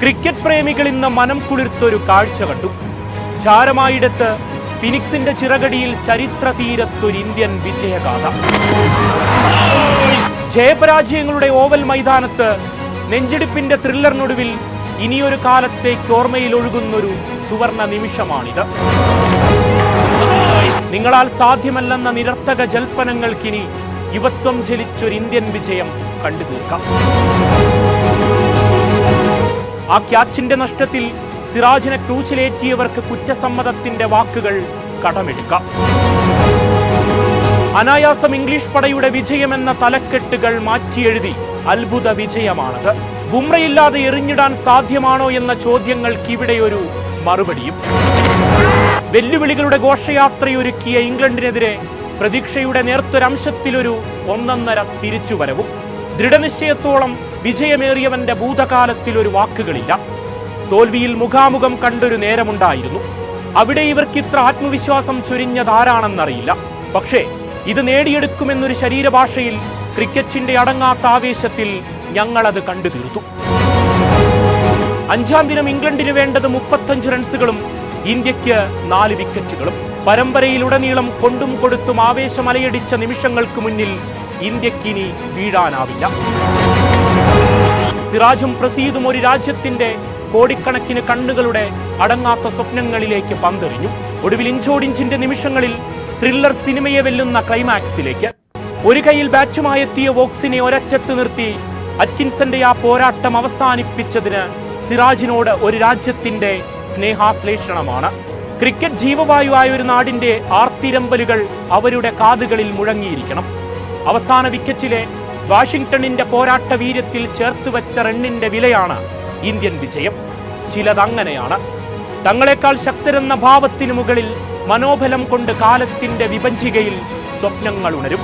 Cricket പ്രേമികൾ ഇന്ന് മനം കുളിർത്തൊരു കാഴ്ച കണ്ടു. ചാരമായിടത്ത് ഫിനിക്സിന്റെ ചിറകടിയിൽ ചരിത്ര തീരത്തൊരു ഇന്ത്യൻ വിജയഗാഥ. ജയപരാജയങ്ങളുടെ ഓവൽ മൈതാനത്ത് നെഞ്ചിടിപ്പിന്റെ ത്രില്ലറിനൊടുവിൽ ഇനിയൊരു കാലത്തേക്ക് ഓർമ്മയിൽ ഒഴുകുന്നൊരു സുവർണ നിമിഷമാണിത്. നിങ്ങളാൽ സാധ്യമല്ലെന്ന നിരർത്ഥക ജൽപ്പനങ്ങൾക്കിനി യുവത്വം ജലിച്ചൊരു ഇന്ത്യൻ വിജയം കണ്ടു തീർക്കാം ആ ക്യാച്ചിന്റെ നഷ്ടത്തിൽ സിറാജിനെ ക്രൂശിലേറ്റിയവർക്ക് കുറ്റസമ്മതത്തിന്റെ വാക്കുകൾ കടമെടുക്കാം. അനായാസം ഇംഗ്ലീഷ് പടയുടെ വിജയമെന്ന തലക്കെട്ടുകൾ മാറ്റിയെഴുതി അത്ഭുത വിജയമാണത്. ബുംറയില്ലാതെ എറിഞ്ഞിടാൻ സാധ്യമാണോ എന്ന ചോദ്യങ്ങൾക്ക് ഇവിടെ ഒരു മറുപടിയും. വെല്ലുവിളികളുടെ ഘോഷയാത്രയൊരുക്കിയ ഇംഗ്ലണ്ടിനെതിരെ പ്രതീക്ഷയുടെ നേർത്തൊരംശത്തിലൊരു ഒന്നൊന്നര തിരിച്ചുവരവും. ദൃഢനിശ്ചയത്തോളം വിജയമേറിയവന്റെ ഭൂതകാലത്തിൽ ഒരു വാക്കുകളില്ല. തോൽവിയിൽ മുഖാമുഖം കണ്ടൊരു നേരമുണ്ടായിരുന്നു. അവിടെ ഇവർക്ക് ഇത്ര ആത്മവിശ്വാസം ചൊരിഞ്ഞതാരാണെന്നറിയില്ല. പക്ഷേ ഇത് നേടിയെടുക്കുമെന്നൊരു ശരീരഭാഷയിൽ ക്രിക്കറ്റിന്റെ അടങ്ങാത്ത ആവേശത്തിൽ ഞങ്ങളത് കണ്ടു തീർത്തു അഞ്ചാം ദിനം ഇംഗ്ലണ്ടിന് വേണ്ടത് മുപ്പത്തഞ്ച് റൺസുകളും ഇന്ത്യയ്ക്ക് നാല് വിക്കറ്റുകളും. പരമ്പരയിലുടനീളം കൊണ്ടും കൊടുത്തും ആവേശമലയടിച്ച നിമിഷങ്ങൾക്ക് മുന്നിൽ ഇന്ത്യക്കിനി വീഴാനാവില്ല. സിറാജും പ്രസീദും ഒരു രാജ്യത്തിന്റെ കോടിക്കണക്കിന് കണ്ണുകളുടെ അടങ്ങാത്ത സ്വപ്നങ്ങളിലേക്ക് പന്തെറിഞ്ഞു. ഒടുവിൽ ഇഞ്ചോടിഞ്ചിന്റെ നിമിഷങ്ങളിൽ ത്രില്ലർ സിനിമയെ വെല്ലുന്ന ക്ലൈമാക്സിലേക്ക്. ഒരു കൈയിൽ ബാറ്റുമായെത്തിയ വോക്സിനെ ഒരറ്റത്ത് നിർത്തി അറ്റ്കിൻസന്റെ ആ പോരാട്ടം അവസാനിപ്പിച്ചതിന് സിറാജിനോട് ഒരു രാജ്യത്തിന്റെ സ്നേഹാശ്ലേഷണമാണ്. ക്രിക്കറ്റ് ജീവവായുവായ ഒരു നാടിന്റെ ആർത്തിരമ്പലുകൾ അവരുടെ കാതുകളിൽ മുഴങ്ങിയിരിക്കണം. അവസാന വിക്കറ്റിലെ വാഷിംഗ്ടണിന്റെ പോരാട്ട വീര്യത്തിൽ ചേർത്ത് വെച്ച റണ്ണിന്റെ വിലയാണ് ഇന്ത്യൻ വിജയം. ചിലതങ്ങനെയാണ്. തങ്ങളെക്കാൾ ശക്തരെന്ന ഭാവത്തിനു മുകളിൽ മനോബലം കൊണ്ട് കാലത്തിന്റെ വിഭജികയിൽ സ്വപ്നങ്ങൾ ഉണരും.